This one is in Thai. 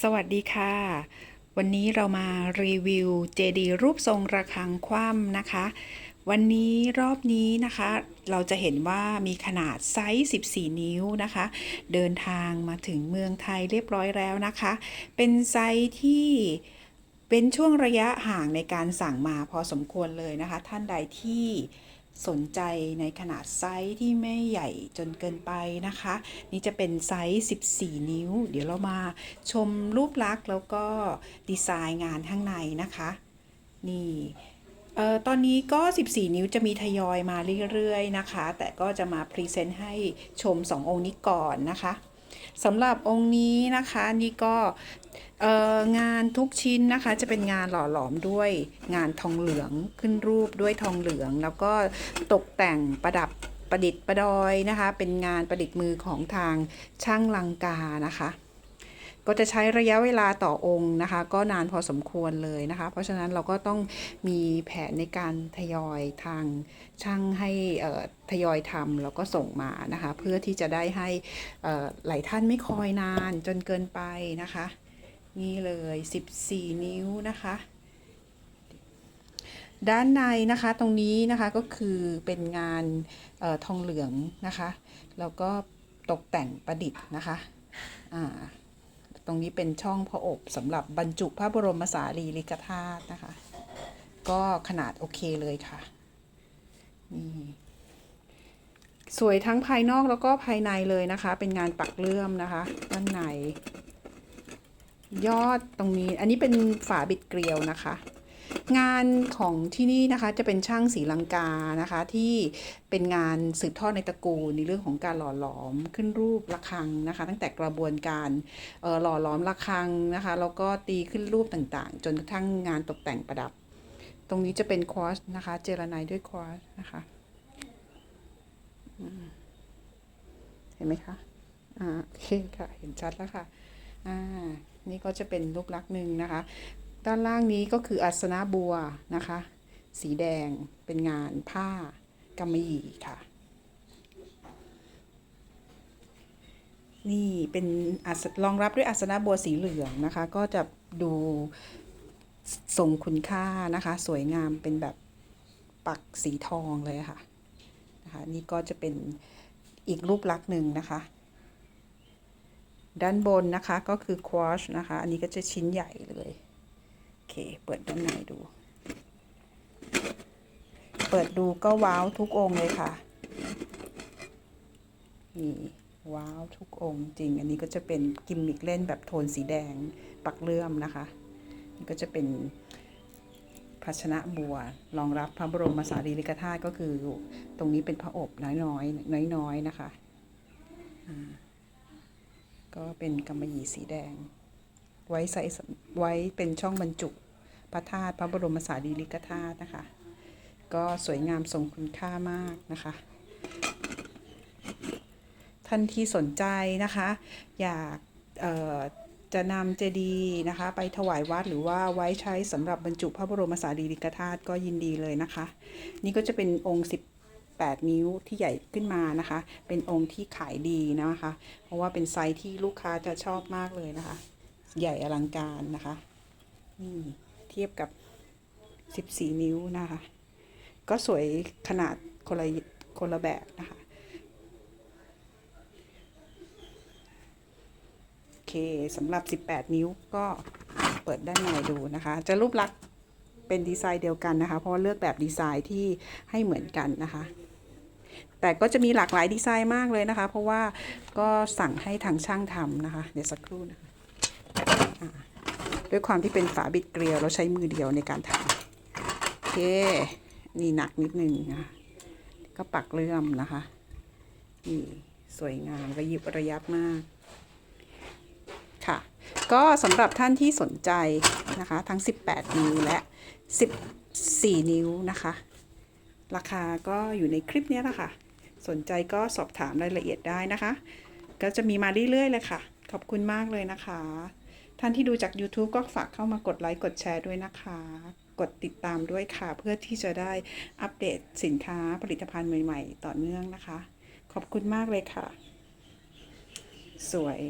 สวัสดีค่ะ วันนี้เรามารีวิวเจดีรูปทรงระฆังคว่ำนะคะ วันนี้รอบนี้นะคะ เราจะเห็นว่ามีขนาดไซส์ 14 นิ้วนะคะ เดินทางมาถึงเมืองไทยเรียบร้อยแล้วนะคะ เป็นไซส์ที่เป็นช่วงระยะห่างในการสั่งมาพอสมควรเลยนะคะ ท่านใดที่ สนใจในขนาดไซส์ที่ไม่ใหญ่จนเกินไปนะคะ นี่จะเป็นไซส์ 14 นิ้ว เดี๋ยวเรามาชมรูปลักษณ์แล้วก็ดีไซน์งานข้างในนะคะ นี่เอ่อตอนนี้ก็ 14 นิ้วจะมีทยอยมาเรื่อยๆนะคะ แต่ก็จะมาพรีเซนต์ให้ชม 2 องค์นี้ก่อนนะคะ สำหรับองค์นี้นะคะนี่ก็งานทุกชิ้นนะคะจะเป็นงานหล่อหลอมด้วยงานทองเหลืองขึ้นรูปด้วยทองเหลือง แล้วก็ตกแต่งประดับประดิษฐ์ประดอยนะคะ เป็นงานประดิษฐ์มือของทางช่างลังกานะคะ ก็จะใช้ระยะเวลาต่อองค์นะคะ ก็นานพอสมควรเลยนะคะ เพราะฉะนั้นเราก็ต้องมีแผนในการทยอยทางช่างให้ทยอยทำแล้วก็ส่งมานะคะ เพื่อที่จะได้ให้หลายท่านไม่คอยนานจนเกินไปนะคะ นี่เลย 14 นิ้วนะคะด้านในนะคะตรงนี้นะคะก็คือเป็นงานออทองเหลืองนะคะ แล้วก็ตกแต่งประดิษฐ์นะคะอ่า ตรงนี้เป็นช่องพระอบสำหรับบรรจุพระบรมสารีริกธาตุนะคะ ก็ขนาดโอเคเลยค่ะ นี่สวยทั้งภายนอกแล้วก็ภายในเลยนะคะ เป็นงานปักเลื่อมนะคะด้านในยอดตรงนี้ อันนี้เป็นฝาบิดเกลียวนะคะ งานของที่นี่นะคะจะเป็นช่างศรีลังกานะคะที่เป็นงานสืบทอดในตระกูลในเรื่องของการหล่อหลอมขึ้นรูประฆังนะคะ ตั้งแต่กระบวนการเอ่อหล่อหลอมระฆังนะคะแล้วก็ตีขึ้นรูปต่างๆ จนกระทั่งงานตกแต่งประดับ ตรงนี้จะเป็นควอสนะคะ เจรไนด์ด้วยควอสนะคะเห็นไหมคะอ่าโอเคค่ะเห็นชัดแล้วค่ะอ่านี่ก็จะเป็นรูปลักษณ์หนึ่งนะคะ ด้านล่างนี้ก็คืออัสนะบัวนะคะ สีแดงเป็นงานผ้ากำมะหยี่ค่ะ นี่เป็นรองรับด้วยอัสนะบัวสีเหลืองนะคะ ก็จะดูทรงคุณค่านะคะ สวยงามเป็นแบบปักสีทองเลยค่ะนะคะนี่ก็จะเป็นอีกรูปลักษณ์หนึ่งนะคะ ด้านบนนะคะก็คือควอชนะคะ อันนี้ก็จะชิ้นใหญ่เลย เค เปิดด้านในดู เปิดดูก็ว้าวทุกองเลยค่ะ นี่ว้าวทุกองจริง อันนี้ก็จะเป็นกิมมิกเล่นแบบโทนสีแดงปักเลื่อมนะคะนี่ก็จะเป็นภาชนะบัวรองรับพระบรมสารีริกธาตุก็คือ ตรงนี้เป็นพระอบน้อยๆน้อยๆนะคะ ก็เป็นกำมะหยี่สีแดง ไว้ใส่ไว้เป็นช่องบรรจุ พระธาตุพระบรมสารีริกธาตุนะคะ ก็สวยงามทรงคุณค่ามากนะคะ ท่านที่สนใจนะคะ อยากจะนำเจดีย์นะคะ ไปถวายวัดหรือว่าไว้ใช้สำหรับบรรจุพระบรมสารีริกธาตุก็ยินดีเลยนะคะ นี่ก็จะเป็นองค์18นิ้วที่ใหญ่ขึ้นมานะคะ เป็นองค์ที่ขายดีนะคะ เพราะว่าเป็นไซส์ที่ลูกค้าจะชอบมากเลยนะคะ ใหญ่อลังการนะคะ นี่เทียบกับ 14 นิ้วนะคะ ก็สวยขนาดคนละคนละแบบนะคะ โอเคสำหรับ 18 นิ้วก็เปิดด้านในดูนะคะ จะรูปลักษณ์เป็นดีไซน์เดียวกันนะคะ เพราะเลือกแบบดีไซน์ที่ให้เหมือนกันนะคะ แต่ก็จะมีหลากหลายดีไซน์มากเลยนะคะ เพราะว่าก็สั่งให้ทางช่างทำนะคะ เดี๋ยวสักครู่นะคะ ด้วยความที่เป็นฝาบิดเกลียวเราใช้มือเดียวในการทำโอเค นี่หนักนิดนึงนะก็ปักเลื่อมนะคะนี่สวยงามระยิบระยับมาก ค่ะ ก็สำหรับท่านที่สนใจนะคะ ทั้ง 18 นิ้วและ 14 นิ้วนะคะ ราคาก็อยู่ในคลิปนี้แหละค่ะ สนใจก็สอบถามรายละเอียดได้นะคะ ก็จะมีมาเรื่อยๆเลยค่ะ ขอบคุณมากเลยนะคะ ท่านที่ดูจาก YouTube ก็ฝากเข้ามากดไลค์กดแชร์ด้วยนะคะ กดติดตามด้วยค่ะ เพื่อที่จะได้อัปเดตสินค้าผลิตภัณฑ์ใหม่ ๆ ต่อเนื่องนะคะ ขอบคุณมากเลยค่ะ สวย